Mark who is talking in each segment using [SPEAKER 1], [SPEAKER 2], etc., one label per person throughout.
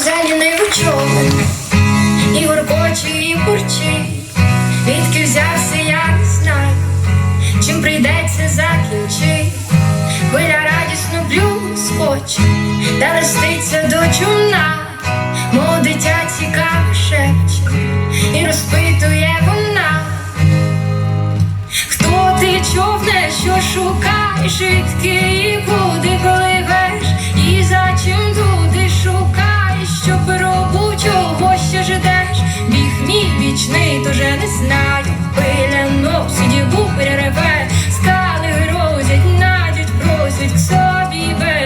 [SPEAKER 1] зелений човен, і горкоче, і бурчить, відки взявся, я не знаю, чим прийдеться закінчить. Хвиля радісно блюскоче, та листиться до чумна, мов дитя цікаво шепче, і розпитує вона. Хто ти човне, що шукаєш, відки і куди baby.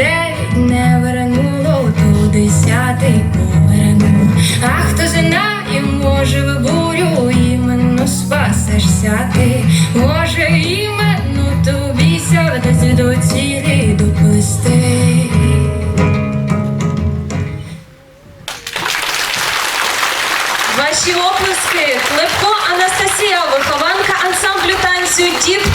[SPEAKER 1] Дев'ять не вернуло, то десятий повернув. А хто знає, може в бурю іменно спасешся ти, може іменно тобі сядеться до цілі доплисти.
[SPEAKER 2] Ваші оплески Левко Анастасія, вихованка ансамблю танцю Тіп-Топ.